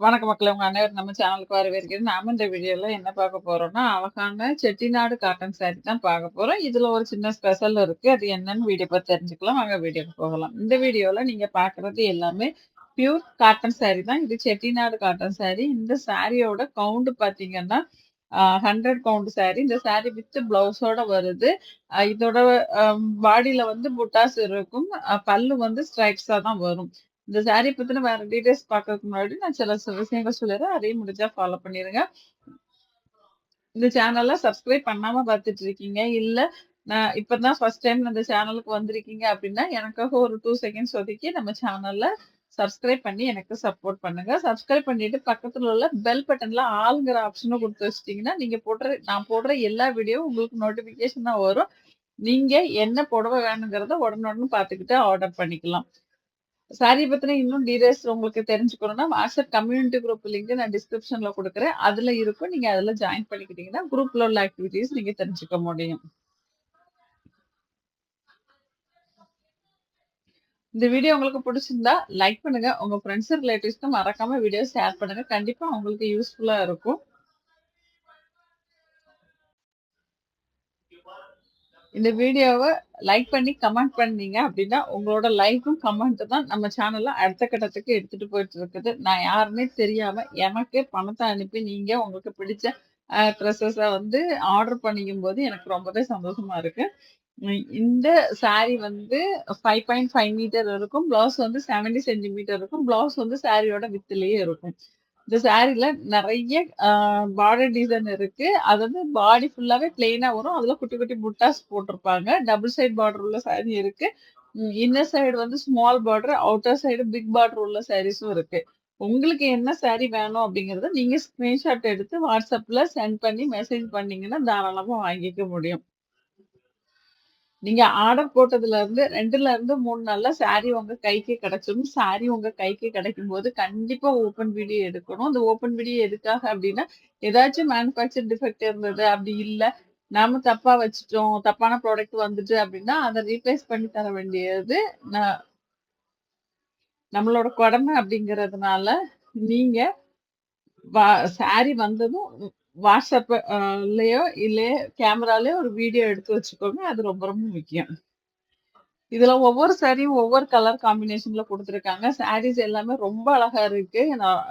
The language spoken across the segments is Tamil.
வணக்க மக்கள் உங்க அனைவரும் நம்ம சேனலுக்கு வரவேற்கிறது நாம இந்த வீடியோல என்ன பார்க்க போறோம்னா, அழகான செட்டிநாடு காட்டன் சாரி தான் பார்க்க போறோம். இதுல ஒரு சின்ன ஸ்பெஷல் இருக்கு. அது என்னன்னு வீடியோ பார்த்து தெரிஞ்சுக்கலாம். வாங்க வீடியோக்கு போகலாம். இந்த வீடியோல நீங்க பாக்குறது எல்லாமே பியூர் காட்டன் சாரி தான். இது செட்டிநாடு காட்டன் சாரி. இந்த சாரியோட கவுண்ட் பாத்தீங்கன்னா ஹண்ட்ரட் கவுண்ட் சாரி. இந்த சாரி வித் பிளவுஸோட வருது. இதோட பாடியில வந்து புட்டாஸ் இருக்கும். பல்லு வந்து ஸ்ட்ரைப்ஸா தான் வரும். இந்த சாரி பத்தின வேற டீடைல்ஸ் பார்க்கறதுக்கு முன்னாடி நான் சில சில விஷயங்கள் சொல்லிடுறேன். அதையும் முடிஞ்சா ஃபாலோ பண்ணிருங்க. இந்த சேனல்ல சப்ஸ்கிரைப் பண்ணாம பார்த்துட்டு இருக்கீங்க. இல்ல நான் இப்பதான் ஃபர்ஸ்ட் டைம் இந்த சேனலுக்கு வந்திருக்கீங்க அப்படின்னா, எனக்காக ஒரு டூ செகண்ட்ஸ் ஒதுக்கி நம்ம சேனல்ல சப்ஸ்கிரைப் பண்ணி எனக்கு சப்போர்ட் பண்ணுங்க. சப்ஸ்கிரைப் பண்ணிட்டு பக்கத்துல உள்ள பெல் பட்டன்ல ஆளுங்கிற ஆப்ஷனும் கொடுத்து வச்சிட்டீங்கன்னா நீங்க போடுற நான் போடுற எல்லா வீடியோவும் உங்களுக்கு நோட்டிபிகேஷனா வரும். நீங்க என்ன புடவை வேணுங்கிறத உடனுக்குடன் பார்த்துக்கிட்டு ஆர்டர் பண்ணிக்கலாம். சாரி பத்தின இன்னும் டீடைல்ஸ் உங்களுக்கு தெரிஞ்சுக்கணும்னா, வாட்ஸ்அப் கம்யூனிட்டி குரூப் லிங்க் நான் டிஸ்கிரிப்ஷன்ல கொடுக்குறேன் அதுல இருக்கும். நீங்க அதுல ஜாயின் பண்ணிக்கிட்டீங்கன்னா, குரூப்ல உள்ள ஆக்டிவிட்டிஸ் நீங்க தெரிஞ்சுக்க முடியும். இந்த வீடியோ உங்களுக்கு பிடிச்சிருந்தா லைக் பண்ணுங்க. உங்க ஃப்ரெண்ட்ஸ், ரிலேட்டிவ்ஸ்க்கு மறக்காம வீடியோ ஷேர் பண்ணுங்க. கண்டிப்பா உங்களுக்கு யூஸ்ஃபுல்லா இருக்கும். இந்த வீடியோவை லைக் பண்ணி கமெண்ட் பண்ணீங்க அப்படின்னா, உங்களோட லைக்கும், கமெண்ட்டும் தான் நம்ம சேனல அடுத்த கட்டத்துக்கு எடுத்துட்டு போயிட்டு இருக்குது. நான் யாருமே தெரியாம எனக்கு பணத்தை அனுப்பி நீங்க உங்களுக்கு பிடிச்ச அ வந்து ஆர்டர் பண்ணிக்கும்போது எனக்கு ரொம்பவே சந்தோஷமா இருக்கு. இந்த சாரி வந்து 5.5 மீட்டர் இருக்கும். பிளவுஸ் வந்து 70 சென்டிமீட்டர் இருக்கும். பிளவுஸ் வந்து சாரியோட வித்துலயே இருக்கும். இந்த சாரில நிறைய பார்டர் டிசைன் இருக்கு. அது வந்து பாடி ஃபுல்லாவே பிளெயினா வரும். அதுல குட்டி குட்டி புட்டாஸ் போட்டிருப்பாங்க. டபுள் சைட் பார்டர் உள்ள சாரி இருக்கு. இன்னர் சைடு வந்து small border, outer side big border உள்ள சாரீஸும் இருக்கு. உங்களுக்கு என்ன சாரி வேணும் அப்படிங்கிறத நீங்க ஸ்கிரீன்ஷாட் எடுத்து வாட்ஸ்அப்ல சென்ட் பண்ணி மெசேஜ் பண்ணீங்கன்னா, தாராளமா வாங்கிக்க முடியும். நீங்க ஆர்டர் போட்டதுல இருந்து ரெண்டுல இருந்து மூணு நாள்ல சாரி உங்க கைக்கு கிடைச்சிடும் சாரி உங்க கைக்கு கிடைக்கும் போது கண்டிப்பா ஓப்பன் வீடியோ எடுக்கணும். அந்த ஓப்பன் வீடியோ எதுக்காக அப்படின்னா, ஏதாச்சும் மேனுஃபேக்சர் டிஃபெக்ட் இருந்தது, அப்படி இல்ல நாம தப்பா வச்சுட்டோம், தப்பான ப்ராடக்ட் வந்துட்டு அப்படின்னா, அதை ரீப்ளேஸ் பண்ணி தர வேண்டியது நம்மளோட கடமை அப்படிங்கிறதுனால, நீங்க சாரி வந்ததும் வாட்ஸ்அப் அ கேமராலேயோ கேமராலயோ ஒரு வீடியோ எடுத்து வச்சுக்கோங்க. அது ரொம்ப ரொம்ப முக்கியம். இதுல ஒவ்வொரு சாரியும் ஒவ்வொரு கலர் காம்பினேஷன்ல கொடுத்துருக்காங்க சாரீஸ் எல்லாமே ரொம்ப அழகா இருக்கு. நான்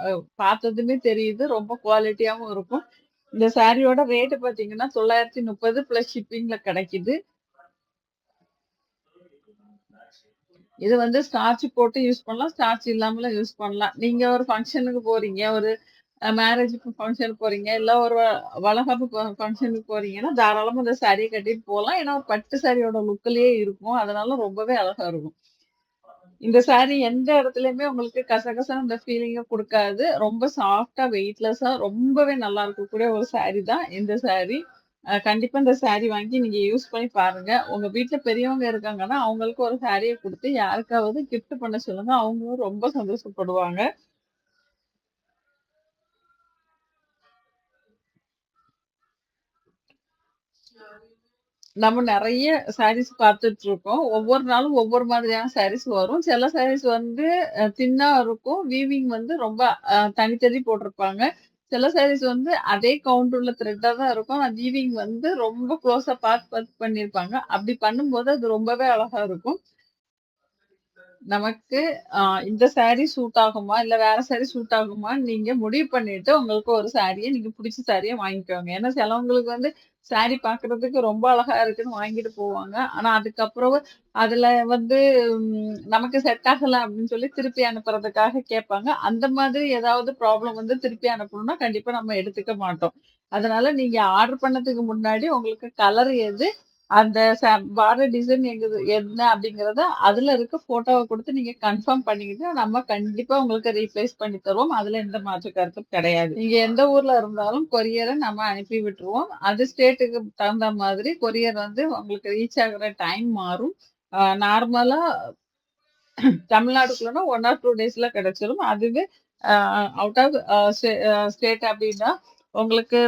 பார்த்ததுமே தெரியுது. ரொம்ப குவாலிட்டியாவும் இருக்கும். இந்த சாரியோட ரேட்டு பார்த்தீங்கன்னா, 930 பிளஸ் ஷிப்பிங்ல கிடைக்குது. இது வந்து ஸ்டார்ச் போட்டு யூஸ் பண்ணலாம். ஸ்டார்ச் இல்லாமலும் யூஸ் பண்ணலாம். நீங்க ஒரு ஃபங்க்ஷனுக்கு போறீங்க. ஒரு மேரேஜ் ஃபங்க்ஷனுக்கு போறீங்க. இல்ல ஒரு வளகாப்பு ஃபங்க்ஷனுக்கு போறீங்கன்னா, தாராளமா இந்த சாரியை கட்டிட்டு போகலாம் ஏன்னா, ஒரு பட்டு சாரியோட லுக்கிலேயே இருக்கும். அதனால ரொம்பவே அழகா இருக்கும். இந்த சாரி எந்த இடத்துலயுமே உங்களுக்கு கசகச அந்த ஃபீலிங்க கொடுக்காது ரொம்ப சாஃப்டா வெயிட்லெஸ்ஸா ரொம்பவே நல்லா இருக்கக்கூடிய ஒரு சாரி தான் இந்த சாரி. கண்டிப்பா இந்த சாரி வாங்கி நீங்க யூஸ் பண்ணி பாருங்க. உங்க வீட்டுல பெரியவங்க இருக்காங்கன்னா, அவங்களுக்கு ஒரு சாரியை கொடுத்து யாருக்காவது கிஃப்ட் பண்ண சொல்லுங்க. அவங்களும் ரொம்ப சந்தோஷப்படுவாங்க. நம்ம நிறைய சாரீஸ் பார்த்துட்டுருக்கோம். ஒவ்வொரு நாளும் ஒவ்வொரு மாதிரியான சாரீஸ் வரும். சில சாரீஸ் வந்து தின்னா இருக்கும். வீவிங் வந்து ரொம்ப தனித்தனி போட்டிருப்பாங்க. சில சாரீஸ் வந்து அதே கவுண்ட் உள்ள த்ரெட்டாக தான் இருக்கும். ஆனால் வீவிங் வந்து ரொம்ப க்ளோஸாக பார்த்து பார்த்து பண்ணியிருப்பாங்க. அப்படி பண்ணும்போது அது ரொம்பவே அழகா இருக்கும். நமக்கு இந்த சாரீ சூட் ஆகுமா? இல்ல வேற சாரீ சூட் ஆகுமான்னு நீங்க முடிவு பண்ணிட்டு, உங்களுக்கு ஒரு சாரியை நீங்க புடிச்ச சாரியை வாங்கிக்கோங்க. ஏன்னா சிலவங்களுக்கு வந்து சாரி பாக்குறதுக்கு ரொம்ப அழகா இருக்குன்னு வாங்கிட்டு போவாங்க. ஆனா அதுக்கப்புறம் அதுல வந்து நமக்கு செட் ஆகல அப்படின்னு சொல்லி திருப்பி அனுப்புறதுக்காக கேட்பாங்க. அந்த மாதிரி ஏதாவது ப்ராப்ளம் வந்து திருப்பி அனுப்பணும்னா, கண்டிப்பா நம்ம எடுத்துக்க மாட்டோம். அதனால நீங்க ஆர்டர் பண்ணதுக்கு முன்னாடி உங்களுக்கு கலர் எது? அந்த ச பார்டர் டிசைன் எங்குது என்ன அப்படிங்கிறத அதுல இருக்க போட்டோவை கொடுத்து நீங்க கன்ஃபார்ம் பண்ணிக்கிட்டு, நம்ம கண்டிப்பா உங்களுக்கு ரீப்ளேஸ் பண்ணி தருவோம். அதுல எந்த மாற்று கருத்தும் கிடையாது. நீங்க எந்த ஊர்ல இருந்தாலும் கொரியரை நம்ம அனுப்பி விட்டுருவோம். அது ஸ்டேட்டுக்கு தகுந்த மாதிரி கொரியர் வந்து உங்களுக்கு ரீச் ஆகுற டைம் மாறும். அ நார்மலா தமிழ்நாடுக்குள்ளனா ஒன் ஆர் டூ டேஸ்ல கிடைச்சிரும். அதுவே அவுட் ஆஃப் ஸ்டேட் அப்படின்னா, உங்களுக்கு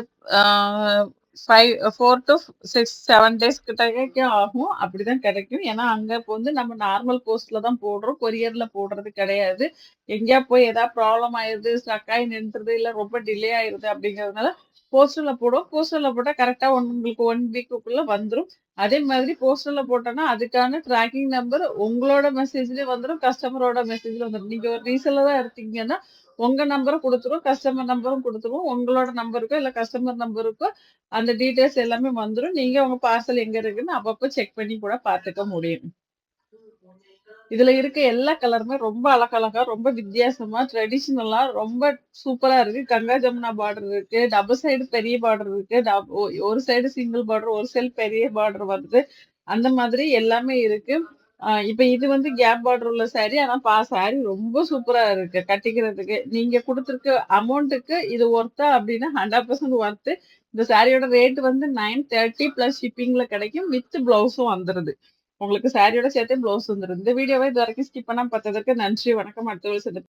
five four to six seven days கிட்டக்கே ஆகும். அப்படிதான் கிடைக்கும். ஏன்னா அங்க இப்போ வந்து நம்ம நார்மல் போஸ்ட்ல தான் போடுறோம். கொரியர்ல போடுறது கிடையாது. எங்கேயா போய் ஏதாவது ப்ராப்ளம் ஆயிருது ஸ்டக் ஆகி நின்றுது இல்ல ரொம்ப டிலே ஆயிருது அப்படிங்கறதுனால போஸ்டர்ல போடுவோம். போஸ்டர்ல போட்டா கரெக்டா உங்களுக்கு ஒன் வீக்குள்ள வந்துரும். அதே மாதிரி போஸ்டர்ல போட்டோம்னா அதுக்கான ட்ராக்கிங் நம்பர் உங்களோட மெசேஜ்லயே வந்துடும் கஸ்டமரோட மெசேஜ்ல வந்துடும் நீங்க ஒரு ரீசெல்லரா இருக்கீங்கன்னா உங்க நம்பரை கொடுத்துரும் கஸ்டமர் நம்பரும் கொடுத்துருவோம் உங்களோட நம்பருக்கோ இல்ல கஸ்டமர் நம்பருக்கோ அந்த டீட்டெயில்ஸ் எல்லாமே வந்துரும். நீங்க உங்க பார்சல் எங்க இருக்குன்னு அப்பப்போ செக் பண்ணி கூட பாத்துக்க முடியும். இதுல இருக்க எல்லா கலருமே ரொம்ப அழகழகா ரொம்ப வித்தியாசமா ட்ரெடிஷ்னலா ரொம்ப சூப்பரா இருக்கு. கங்கா ஜமுனா பார்டர் இருக்கு டபுள் சைடு பெரிய பார்டர் இருக்கு ஒரு சைடு சிங்கிள் பார்டர் ஒரு சைடு பெரிய பார்டர் வருது. அந்த மாதிரி எல்லாமே இருக்கு. ஆஹ் இப்ப இது வந்து கேப் பார்டர் உள்ள சாரி ஆனா பா சாரி ரொம்ப சூப்பரா இருக்கு கட்டிக்கிறதுக்கு. நீங்க கொடுத்துருக்க அமௌண்ட்டுக்கு இது ஒர்த்தா அப்படின்னா ஹண்ட்ரட் பர்சன்ட் ஒர்த்து இந்த சாரியோட ரேட் வந்து நைன் தேர்ட்டி பிளஸ் ஷிப்பிங்ல கிடைக்கும் வித் பிளவுஸும் வந்துருது. உங்களுக்கு சாரியோட சேர்த்து ப்ளவுஸ் வந்துடும் இந்த வீடியோவை இது வரைக்கும் ஸ்கிப் பண்ணாம பார்த்ததற்கு நன்றி வணக்கம். அடுத்த ஒரு